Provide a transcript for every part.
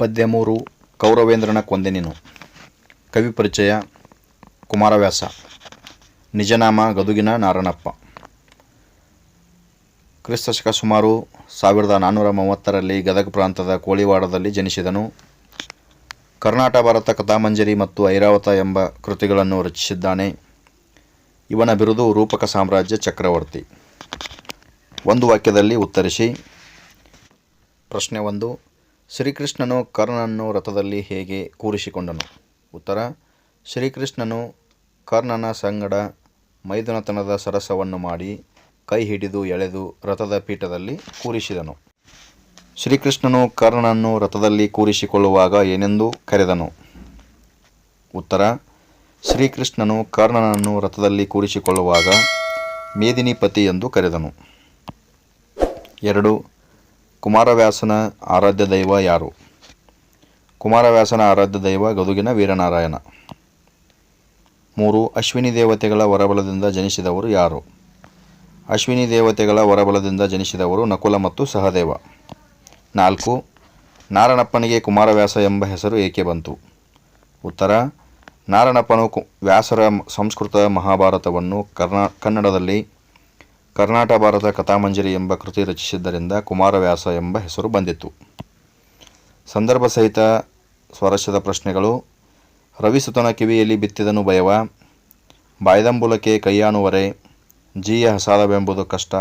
ಪದ್ಯ ಮೂರು ಕೌರವೇಂದ್ರನ ಕೊಂದೆ ನೀನು. ಕವಿ ಪರಿಚಯ ಕುಮಾರವ್ಯಾಸ. ನಿಜನಾಮ ಗದುಗಿನ ನಾರಣಪ್ಪ ಕ್ರಿಸ್ತಶಕ ಸುಮಾರು ಸಾವಿರದ ನಾನ್ನೂರ ಮೂವತ್ತರಲ್ಲಿ ಗದಗ ಪ್ರಾಂತದ ಕೋಳಿವಾಡದಲ್ಲಿ ಜನಿಸಿದನು. ಕರ್ನಾಟ ಭಾರತ ಕಥಾಮಂಜರಿ ಮತ್ತು ಐರಾವತ ಎಂಬ ಕೃತಿಗಳನ್ನು ರಚಿಸಿದ್ದಾನೆ. ಇವನ ಬಿರುದು ರೂಪಕ ಸಾಮ್ರಾಜ್ಯ ಚಕ್ರವರ್ತಿ. ಒಂದು ವಾಕ್ಯದಲ್ಲಿ ಉತ್ತರಿಸಿ. ಪ್ರಶ್ನೆ ಒಂದು. ಶ್ರೀಕೃಷ್ಣನು ಕರ್ಣನನ್ನು ರಥದಲ್ಲಿ ಹೇಗೆ ಕೂರಿಸಿಕೊಂಡನು? ಉತ್ತರ, ಶ್ರೀಕೃಷ್ಣನು ಕರ್ಣನ ಸಂಗಡ ಮೈದುನತನದ ಸರಸವನ್ನು ಮಾಡಿ ಕೈ ಹಿಡಿದು ಎಳೆದು ರಥದ ಪೀಠದಲ್ಲಿ ಕೂರಿಸಿದನು. ಶ್ರೀಕೃಷ್ಣನು ಕರ್ಣನನ್ನು ರಥದಲ್ಲಿ ಕೂರಿಸಿಕೊಳ್ಳುವಾಗ ಏನೆಂದು ಕರೆದನು? ಉತ್ತರ, ಶ್ರೀಕೃಷ್ಣನು ಕರ್ಣನನ್ನು ರಥದಲ್ಲಿ ಕೂರಿಸಿಕೊಳ್ಳುವಾಗ ಮೇದಿನಿಪತಿ ಎಂದು ಕರೆದನು. ಎರಡು ಕುಮಾರವ್ಯಾಸನ ಆರಾಧ್ಯ ದೈವ ಯಾರು? ಕುಮಾರವ್ಯಾಸನ ಆರಾಧ್ಯ ದೈವ ಗದುಗಿನ ವೀರನಾರಾಯಣ. ಮೂರು, ಅಶ್ವಿನಿ ದೇವತೆಗಳ ವರಬಲದಿಂದ ಜನಿಸಿದವರು ಯಾರು? ಅಶ್ವಿನಿ ದೇವತೆಗಳ ವರಬಲದಿಂದ ಜನಿಸಿದವರು ನಕುಲ ಮತ್ತು ಸಹದೇವ. ನಾಲ್ಕು, ನಾರಣಪ್ಪನಿಗೆ ಕುಮಾರವ್ಯಾಸ ಎಂಬ ಹೆಸರು ಏಕೆ ಬಂತು? ಉತ್ತರ, ನಾರಣಪ್ಪನು ವ್ಯಾಸರ ಸಂಸ್ಕೃತ ಮಹಾಭಾರತವನ್ನು ಕರ್ನಾ ಕನ್ನಡದಲ್ಲಿ ಕರ್ನಾಟ ಭಾರತ ಕಥಾಮಂಜರಿ ಎಂಬ ಕೃತಿ ರಚಿಸಿದ್ದರಿಂದ ಕುಮಾರವ್ಯಾಸ ಎಂಬ ಹೆಸರು ಬಂದಿತ್ತು. ಸಂದರ್ಭ ಸಹಿತ ಸ್ವರಸ್ಯದ ಪ್ರಶ್ನೆಗಳು. ರವಿಸುತನ ಕಿವಿಯಲ್ಲಿ ಬಿತ್ತಿದನು ಭಯವ. ಬಾಯ್ದಂಬುಲಕ್ಕೆ ಕೈಯಾಣುವರೆ ಜೀಯ ಹಸಾಲವೆಂಬುದು ಕಷ್ಟ.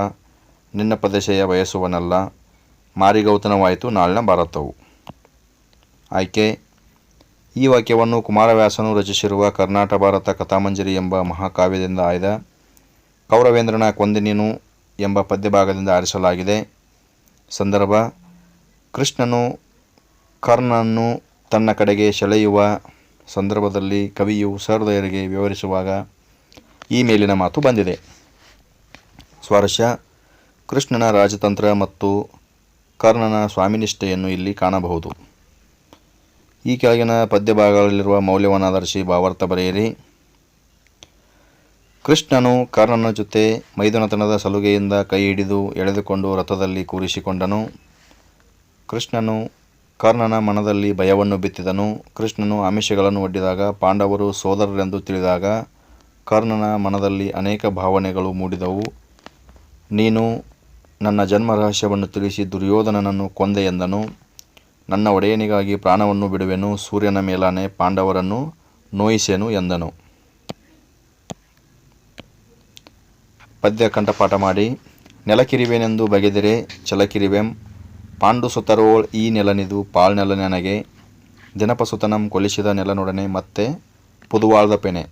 ನಿನ್ನ ಪ್ರದೇಶೆಯ ಬಯಸುವನಲ್ಲ ಮಾರಿಗೌತನವಾಯಿತು ನಾಳಿನ ಭಾರತವು. ಆಯ್ಕೆ. ಈ ವಾಕ್ಯವನ್ನು ಕುಮಾರವ್ಯಾಸನು ರಚಿಸಿರುವ ಕರ್ನಾಟ ಭಾರತ ಕಥಾಮಂಜರಿ ಎಂಬ ಮಹಾಕಾವ್ಯದಿಂದ ಆಯ್ದ. ಕೌರವೇಂದ್ರನ ಕೊಂದೆ ನೀನು ಎಂಬ ಪದ್ಯಭಾಗದಿಂದ ಆರಿಸಲಾಗಿದೆ. ಸಂದರ್ಭ, ಕೃಷ್ಣನು ಕರ್ಣನನ್ನು ತನ್ನ ಕಡೆಗೆ ಸೆಳೆಯುವ ಸಂದರ್ಭದಲ್ಲಿ ಕವಿಯು ಸಹೃದಯರಿಗೆ ವಿವರಿಸುವಾಗ ಈ ಮೇಲಿನ ಮಾತು ಬಂದಿದೆ. ಸ್ವಾರಸ್ಯ, ಕೃಷ್ಣನ ರಾಜತಂತ್ರ ಮತ್ತು ಕರ್ಣನ ಸ್ವಾಮಿನಿಷ್ಠೆಯನ್ನು ಇಲ್ಲಿ ಕಾಣಬಹುದು. ಈ ಕೆಳಗಿನ ಪದ್ಯಭಾಗಗಳಲ್ಲಿರುವ ಮೌಲ್ಯವನ್ನು ಆಧರಿಸಿ ಭಾವಾರ್ಥ ಬರೆಯಿರಿ. ಕೃಷ್ಣನು ಕರ್ಣನ ಜೊತೆ ಮೈದುನತನದ ಸಲುಗೆಯಿಂದ ಕೈ ಹಿಡಿದು ಎಳೆದುಕೊಂಡು ರಥದಲ್ಲಿ ಕೂರಿಸಿಕೊಂಡನು. ಕೃಷ್ಣನು ಕರ್ಣನ ಮನದಲ್ಲಿ ಭಯವನ್ನು ಬಿತ್ತಿದನು. ಕೃಷ್ಣನು ಆಮಿಷಗಳನ್ನು ಒಡ್ಡಿದಾಗ ಪಾಂಡವರು ಸೋದರರೆಂದು ತಿಳಿದಾಗ ಕರ್ಣನ ಮನದಲ್ಲಿ ಅನೇಕ ಭಾವನೆಗಳು ಮೂಡಿದವು. ನೀನು ನನ್ನ ಜನ್ಮ ರಹಸ್ಯವನ್ನು ತಿಳಿಸಿ ದುರ್ಯೋಧನನನ್ನು ಕೊಂದೆ ಎಂದನು. ನನ್ನ ಒಡೆಯನಿಗಾಗಿ ಪ್ರಾಣವನ್ನು ಬಿಡುವೆನು. ಸೂರ್ಯನ ಮೇಲಾನೆ ಪಾಂಡವರನ್ನು ನೋಯಿಸೆನು ಎಂದನು. ಪದ್ಯ ಕಂಠಪಾಠ ಮಾಡಿ, ನೆಲಕಿರಿವೆನೆಂದು ಬಗೆದಿರೆ ಚಲಕಿರಿವೆಂ ಪಾಂಡು ಸುತರೋಳ್ ಈ ನೆಲನಿದು ಪಾಳ್ ನೆಲ ನನಗೆ, ದಿನಪಸುತನಂ ಕೊಲಿಸಿದ ನೆಲನೊಡನೆ ಮತ್ತೆ ಪುದುವಾಳ್ದ ಪೆಣೆ